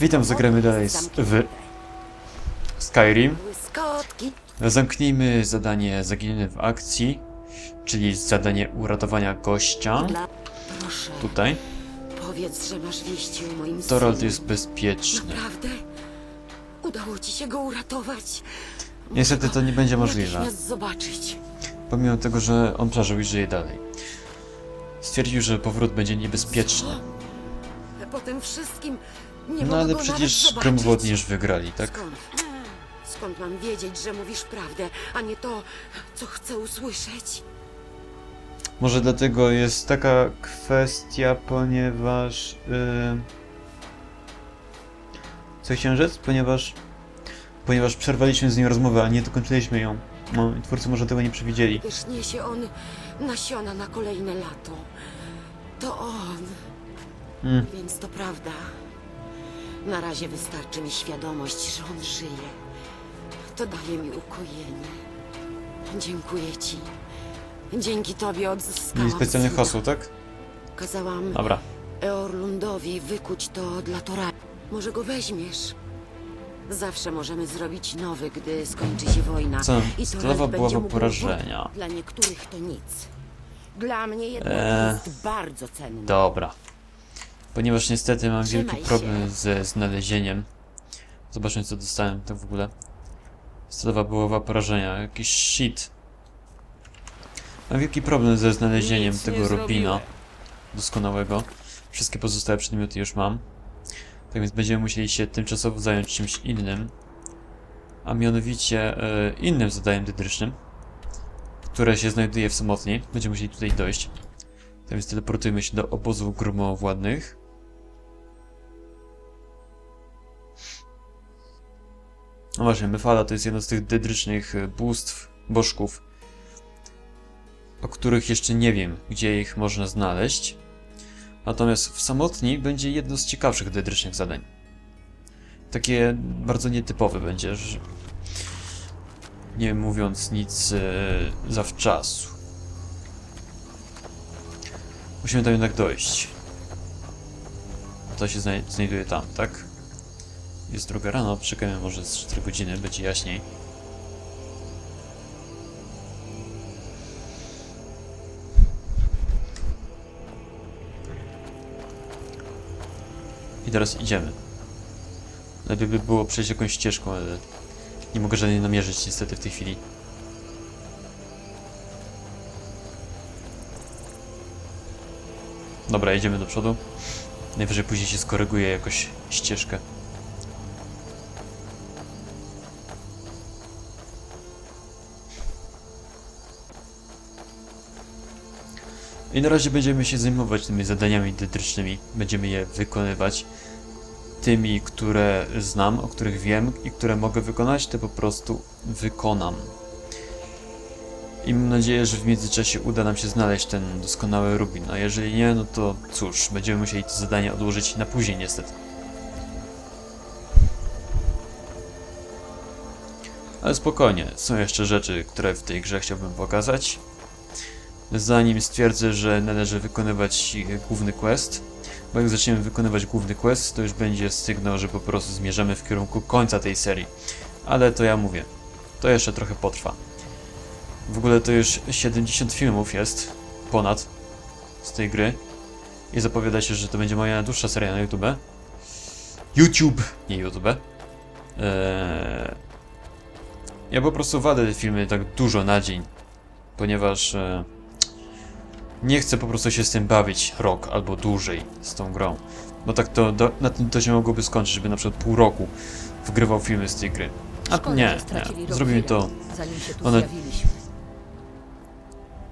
Witam, zagramy dalej z- w Skyrim. Zamknijmy zadanie Zaginiony w akcji, czyli zadanie uratowania gościa. Tutaj. powiedz, że masz wieści o moim Torald jest bezpieczny. Naprawdę? Udało ci się go uratować? Niestety to nie będzie możliwe. Zobaczyć. Pomimo tego, że on przeżył i żyje dalej. Stwierdził, że powrót będzie niebezpieczny. Po tym wszystkim nie No mogę ale go przecież nawet już wygrali, tak? Skąd? Skąd mam wiedzieć, że mówisz prawdę, a nie to, co chcę usłyszeć? Może dlatego jest taka kwestia, ponieważ... Yy... Co rzec? Ponieważ... Ponieważ przerwaliśmy z nim rozmowę, a nie dokończyliśmy ją. No i twórcy może tego nie przewidzieli. Wiesz, niesie on nasiona na kolejne lato. To on. Mm. Więc to prawda. Na razie wystarczy mi świadomość, że on żyje. To daje mi ukojenie. Dziękuję ci. Dzięki tobie odzyskałam Mieli specjalny syna. hasło, tak? Kazałam Dobra. Eorlundowi wykuć to dla Tora. Może go weźmiesz? Zawsze możemy zrobić nowy, gdy skończy się wojna. Co? I Stalowa porażenia. Dla niektórych to nic. Dla mnie jednak Eee. jest bardzo cenny. Dobra. Ponieważ niestety mam Trzymaj wielki się. problem ze znalezieniem. Zobaczmy co dostałem tak w ogóle. Stalowa byłowa porażenia. Jakiś shit. Mam wielki problem ze znalezieniem Nic nie tego Robina zrobiłem. doskonałego. Wszystkie pozostałe przedmioty już mam. Tak więc będziemy musieli się tymczasowo zająć czymś innym. A mianowicie e, innym zadaniem dydrycznym, które się znajduje w samotni. Będziemy musieli tutaj dojść. Tak więc teleportujmy się do obozu gromowładnych. No właśnie, Mefala to jest jedno z tych dedrycznych e, bóstw, bożków, o których jeszcze nie wiem, gdzie ich można znaleźć. Natomiast w samotni będzie jedno z ciekawszych dedrycznych zadań. Takie bardzo nietypowe będzie, że... nie mówiąc nic e, zawczasu. Musimy tam jednak dojść. To się znaj znajduje tam, tak? Jest druga rano, czekamy może z 4 godziny, będzie jaśniej. I teraz idziemy. Lepiej by było przejść jakąś ścieżką, ale nie mogę żadnej namierzyć niestety w tej chwili. Dobra, idziemy do przodu. Najwyżej później się skoryguje jakoś ścieżkę. I na razie będziemy się zajmować tymi zadaniami dedrycznymi. Będziemy je wykonywać. Tymi, które znam, o których wiem i które mogę wykonać, te po prostu wykonam. I mam nadzieję, że w międzyczasie uda nam się znaleźć ten doskonały rubin, a jeżeli nie, no to cóż, będziemy musieli to zadanie odłożyć na później niestety. Ale spokojnie, są jeszcze rzeczy, które w tej grze chciałbym pokazać. Zanim stwierdzę, że należy wykonywać główny quest, bo jak zaczniemy wykonywać główny quest, to już będzie sygnał, że po prostu zmierzamy w kierunku końca tej serii. Ale to ja mówię, to jeszcze trochę potrwa. W ogóle to już 70 filmów jest, ponad, z tej gry. I zapowiada się, że to będzie moja najdłuższa seria na YouTube. YouTube, nie YouTube. Eee... Ja po prostu wadę te filmy tak dużo na dzień, ponieważ e... nie chcę po prostu się z tym bawić rok albo dłużej z tą grą. Bo tak to do, na tym to się mogłoby skończyć, żeby na przykład pół roku wgrywał filmy z tej gry. A nie, nie. Zrobimy to One-.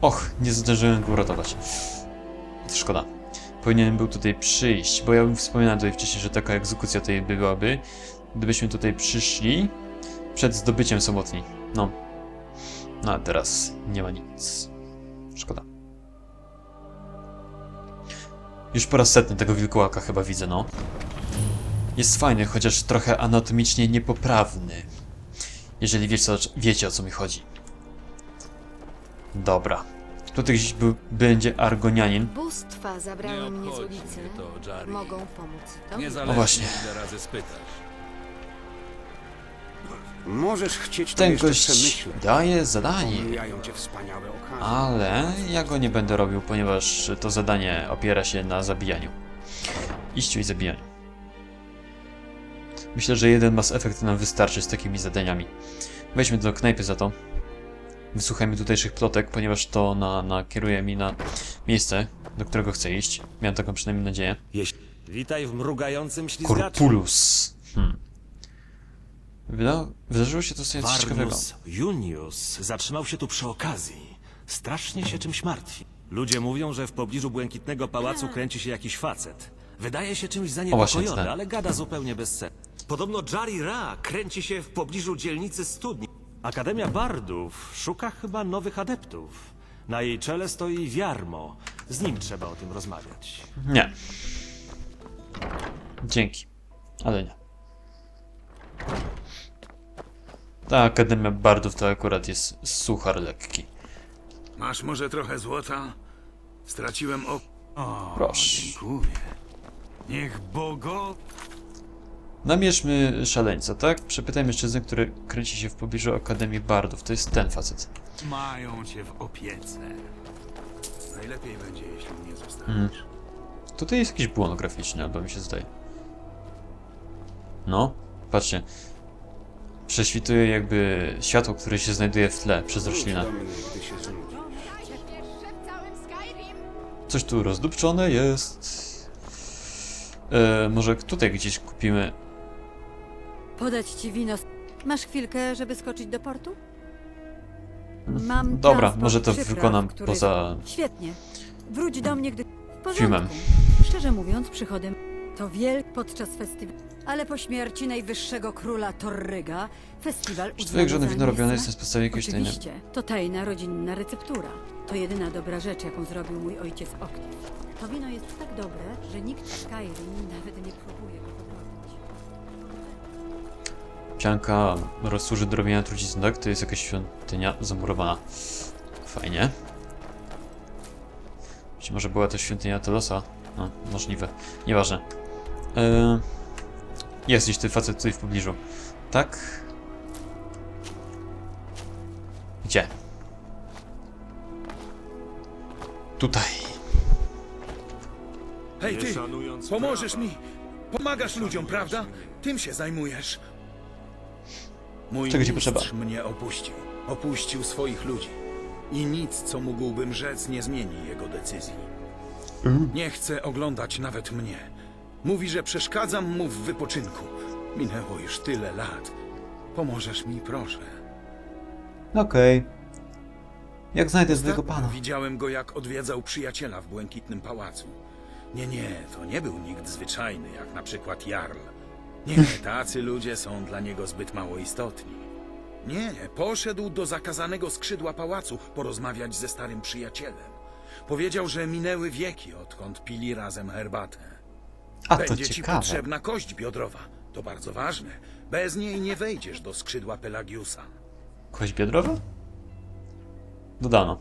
Och, nie zdążyłem go uratować. Szkoda. Powinienem był tutaj przyjść, bo ja bym wspominał tutaj wcześniej, że taka egzekucja tutaj byłaby, gdybyśmy tutaj przyszli przed zdobyciem samotni. No. No a teraz nie ma nic. Szkoda. Już po raz setny tego wilkołaka chyba widzę, no. Jest fajny, chociaż trochę anatomicznie niepoprawny. Jeżeli wiecie, o- wiecie o co mi chodzi. Dobra. Tutaj gdzieś był, będzie Argonianin. Bóstwa zabrały mnie z ulicy. to. Mogą pomóc Nie tobie. zależy, właśnie. ile razy spytasz. Możesz chcieć to Ten jeszcze gość przemyśleć. daje zadanie, Mijają cię wspaniałe okazje. ale ja go nie będę robił, ponieważ to zadanie opiera się na zabijaniu. Iściu i zabijaniu. Myślę, że jeden Mass Effect nam wystarczy z takimi zadaniami. Wejdźmy do knajpy za to. Wysłuchajmy tutejszych plotek, ponieważ to na, nakieruje mi na miejsce, do którego chcę iść. Miałem taką przynajmniej nadzieję. Witaj w mrugającym ślizgaczu. Corpulus. Hmm. Wyda wydarzyło się to coś ciekawego. Varnus Junius zatrzymał się tu przy okazji. Strasznie się czymś martwi. Ludzie mówią, że w pobliżu Błękitnego Pałacu kręci się jakiś facet. Wydaje się czymś właśnie, zaniepokojony, ale gada zupełnie bez sensu. Podobno Jari Ra kręci się w pobliżu dzielnicy Studni. Akademia Bardów szuka chyba nowych adeptów. Na jej czele stoi Wiarmo. Z nim trzeba o tym rozmawiać. Nie. Dzięki. Ale nie. Ta Akademia Bardów to akurat jest suchar lekki. Masz może trochę złota? Straciłem ok... O, Proszę. dziękuję. Niech bogo... Namierzmy szaleńca, tak? Przepytaj mężczyznę, który kręci się w pobliżu Akademii Bardów. To jest ten facet. mają cię w opiece. Najlepiej będzie, jeśli mnie zostawisz. Mm. Tutaj jest jakiś błąd graficzny, albo mi się zdaje. No, patrzcie. Prześwituje jakby światło, które się znajduje w tle przez roślinę. Coś tu rozdupczone jest. E, może tutaj gdzieś kupimy. Podać ci wino. Masz chwilkę, żeby skoczyć do portu? Mam Dobra, transport może to przypraw, wykonam który- poza. Świetnie. Wróć do mnie, gdy... W porządku. Filmem. Szczerze mówiąc, przychodem to wiel podczas festiwalu. Ale po śmierci najwyższego króla Torryga festiwal Czy twoje za wino robione jest na niesma- podstawie jakiegoś tajnego. Oczywiście, to tajna rodzinna receptura. To jedyna dobra rzecz, jaką zrobił mój ojciec Oktif. To wino jest tak dobre, że nikt w Skyrim nawet nie próbuje go podrobić. Pianka rozsłuży do robienia trucizny, tak? To jest jakaś świątynia zamurowana. Fajnie. Być może była to świątynia Telosa? No, możliwe. Nieważne. Eee, jest gdzieś ten facet tutaj w pobliżu. Tak? Gdzie? Tutaj. Hej ty, pomożesz mi! Pomagasz ludziom, prawda? Tym się zajmujesz. Mój Czego ci potrzeba? mnie opuścił. Opuścił swoich ludzi. I nic, co mógłbym rzec, nie zmieni jego decyzji. Nie chce oglądać nawet mnie. Mówi, że przeszkadzam mu w wypoczynku. Minęło już tyle lat. Pomożesz mi, proszę. Okej. Jak znajdę Ostatnio pana? Widziałem go, jak odwiedzał przyjaciela w Błękitnym Pałacu. Nie, nie, to nie był nikt zwyczajny, jak na przykład Jarl. Nie, tacy ludzie są dla niego zbyt mało istotni. Nie, poszedł do zakazanego skrzydła pałacu porozmawiać ze starym przyjacielem. Powiedział, że minęły wieki, odkąd pili razem herbatę. A to Będzie ci ciekawe. potrzebna kość biodrowa. To bardzo ważne. Bez niej nie wejdziesz do skrzydła Pelagiusa. Kość biodrowa? Dodano.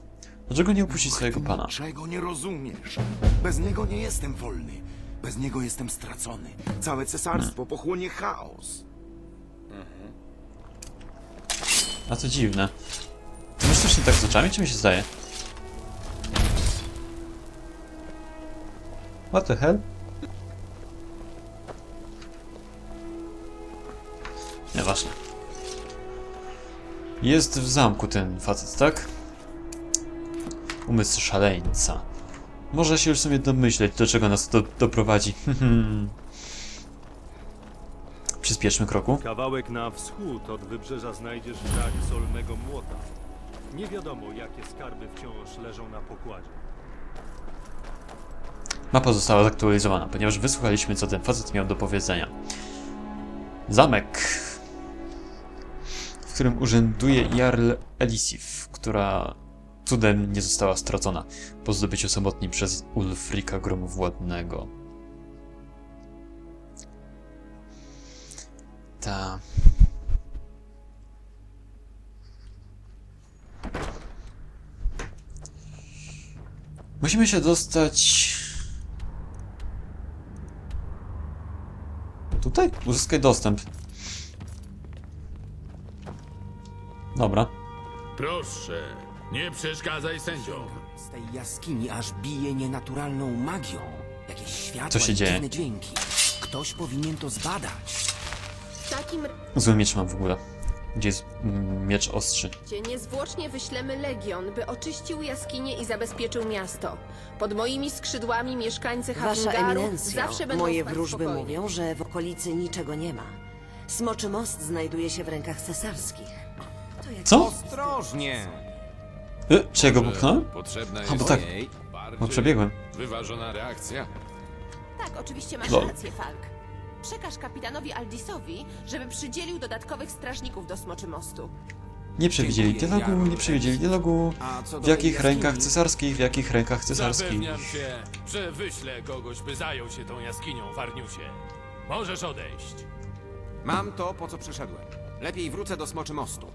Dlaczego nie opuścić swojego pana? Czego nie rozumiesz? Bez niego nie jestem wolny. Bez niego jestem stracony. Całe cesarstwo pochłonie chaos. A to dziwne. Ty masz też nie tak z oczami, czy mi się zdaje? What the hell? Nieważne. Jest w zamku ten facet, tak? Umysł szaleńca. Można się już sobie domyśleć, do czego nas to doprowadzi. Przyspieszmy kroku. Kawałek na wschód od wybrzeża znajdziesz wrak solnego młota. Nie wiadomo, jakie skarby wciąż leżą na pokładzie. Mapa została zaktualizowana, ponieważ wysłuchaliśmy, co ten facet miał do powiedzenia. Zamek, którym urzęduje Jarl Elisif, która cudem nie została stracona po zdobyciu samotni przez Ulfrika Gromowładnego. Ta. Musimy się dostać... Tutaj? Uzyskaj dostęp. Dobra. Proszę, nie przeszkadzaj sędziom. Z tej jaskini aż bije nienaturalną magią. Jakieś światła Co się i dzieje? dziwne dźwięki. Ktoś powinien to zbadać. W takim Zły miecz mam w ogóle. Gdzie jest mm, miecz ostrzy? razie niezwłocznie wyślemy legion, by oczyścił jaskinię i zabezpieczył miasto. Pod moimi skrzydłami mieszkańcy Wasza Havingaru eminencjo, zawsze będą moje spać wróżby spokojnie. mówią, że w okolicy niczego nie ma. Smoczy most znajduje się w rękach cesarskich. Co? Ostrożnie! Y, czy ja go popchnąłem? Potrzebna A, jest bo tak. bardziej Bo przebiegłem. wyważona reakcja. Tak, oczywiście masz Lol. rację, Falk. Przekaż kapitanowi Aldisowi, żeby przydzielił dodatkowych strażników do Smoczy Mostu. Nie przewidzieli Dziękuję, dialogu, Jarl. nie przewidzieli dialogu. A co do W tej jakich jaskini? rękach cesarskich, w jakich rękach cesarskich. Zapewniam cię, że wyślę kogoś, by zajął się tą jaskinią, Warniusie. Możesz odejść. Mam to, po co przyszedłem. Lepiej wrócę do Smoczy Mostu.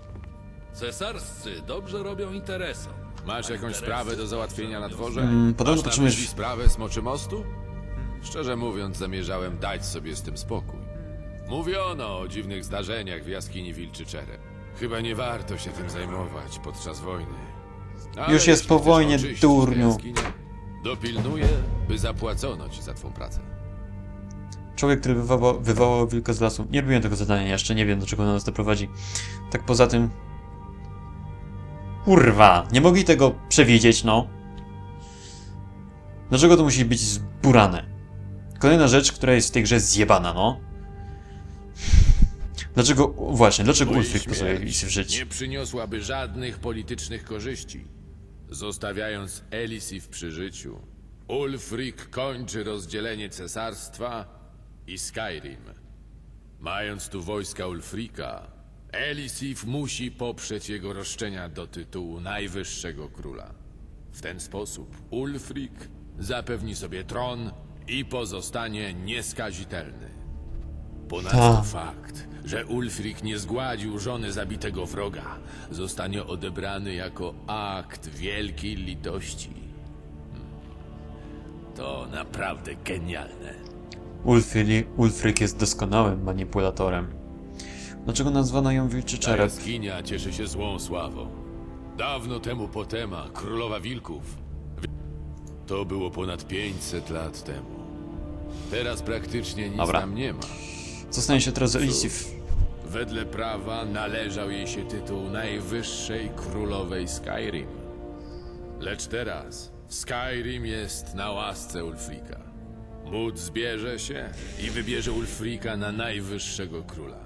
Cesarscy dobrze robią interesom. Masz jakąś sprawę do załatwienia na dworze? Mm, podobno Masz na potrzebujesz- myśli sprawę Smoczy Mostu? Szczerze mówiąc, zamierzałem dać sobie z tym spokój. Mówiono o dziwnych zdarzeniach w jaskini Wilczy Czerep. Chyba nie warto się tym zajmować podczas wojny. Ale Już jest jeśli po chcesz wojnie, oczyścić durniu. jaskinię, Dopilnuję, by zapłacono ci za twą pracę. Człowiek, który wywołał, wywołał wilka z lasu. Nie robiłem tego zadania jeszcze, nie wiem do czego nas doprowadzi. Tak poza tym... Kurwa, nie mogli tego przewidzieć, no. Dlaczego to musi być zburane? Kolejna rzecz, która jest w tej grze zjebana, no. Dlaczego, właśnie, dlaczego Ulfric pozwolił śmierć Elisy żyć? Nie przyniosłaby żadnych politycznych korzyści. Zostawiając Elisif przy życiu, Ulfric kończy rozdzielenie cesarstwa i Skyrim. Mając tu wojska Ulfrika, Elisif musi poprzeć jego roszczenia do tytułu najwyższego króla. W ten sposób Ulfric zapewni sobie tron i pozostanie nieskazitelny. Ponadto Ta. fakt, że Ulfric nie zgładził żony zabitego wroga, zostanie odebrany jako akt wielkiej litości. Hmm. To naprawdę genialne. Ulfri, Ulfric jest doskonałym manipulatorem. Dlaczego nazwano ją Wilczy Ta Czerep? jaskinia cieszy się złą sławą. Dawno temu Potema, królowa wilków. To było ponad 500 lat temu. Teraz praktycznie nic Dobra. tam nie ma. Co stanie się teraz Elisif? Wedle prawa należał jej się tytuł najwyższej królowej Skyrim. Lecz teraz Skyrim jest na łasce Ulfrika. Mód zbierze się i wybierze Ulfrika na najwyższego króla.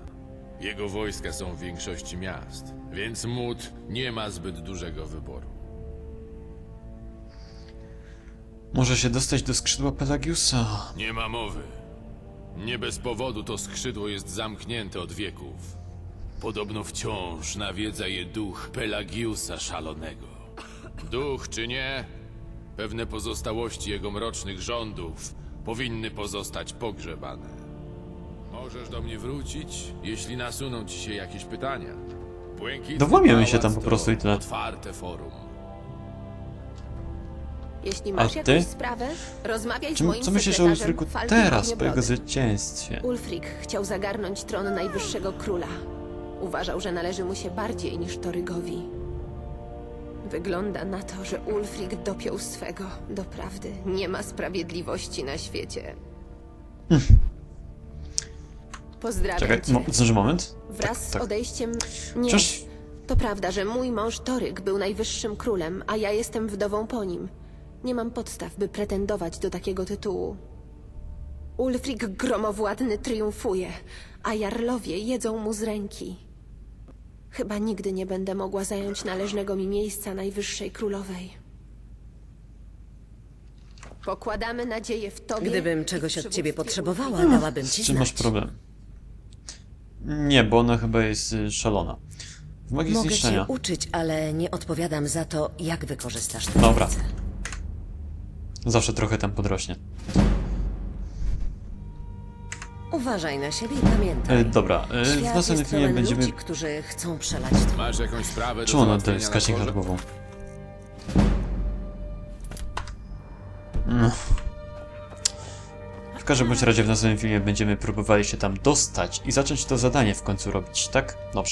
Jego wojska są w większości miast, więc Mód nie ma zbyt dużego wyboru. Może się dostać do skrzydła Pelagiusa. Nie ma mowy. Nie bez powodu to skrzydło jest zamknięte od wieków. Podobno wciąż nawiedza je duch Pelagiusa szalonego. Duch czy nie, pewne pozostałości jego mrocznych rządów powinny pozostać pogrzebane. Możesz do mnie wrócić, jeśli nasuną ci się jakieś pytania. Błękitny Dowłamiemy się tam po prostu i tyle. Otwarte forum. Jeśli masz A ty? jakąś sprawę, rozmawiaj z Czym, moim co myślisz o sekretarzem Ulfricu Falkiem teraz, po jego zwycięstwie? Ulfric chciał zagarnąć tron najwyższego króla. Uważał, że należy mu się bardziej niż Torygowi. Wygląda na to, że Ulfric dopiął swego. Doprawdy, nie ma sprawiedliwości na świecie. Pozdrawiam Czekaj, cię. mo, zdąży moment? Wraz tak. z odejściem... Nie. Przecież- To prawda, że mój mąż Toryk był najwyższym królem, a ja jestem wdową po nim. Nie mam podstaw, by pretendować do takiego tytułu. Ulfric gromowładny triumfuje, a jarlowie jedzą mu z ręki. Chyba nigdy nie będę mogła zająć należnego mi miejsca najwyższej królowej. Pokładamy nadzieję w tobie. Gdybym i w czegoś od ciebie przywództwie potrzebowała, dałabym ci Z czym masz znać. problem? Nie, bo ona chyba jest y, szalona. W magii Mogę zniszczenia. cię uczyć, ale nie odpowiadam za to, jak wykorzystasz tę Dobra. wiedzę. Zawsze trochę tam podrośnie. Uważaj na siebie i pamiętaj. E, dobra, e, w Świat następnym jest filmie pełen będziemy... ludzi, którzy chcą przelać tron. Masz jakąś sprawę do Czemu ona załatwienia daje na wskaźnik dworze? nad głową? No. Każdym razie w następnym filmie będziemy próbowali się tam dostać i zacząć to zadanie w końcu robić, tak? Dobrze.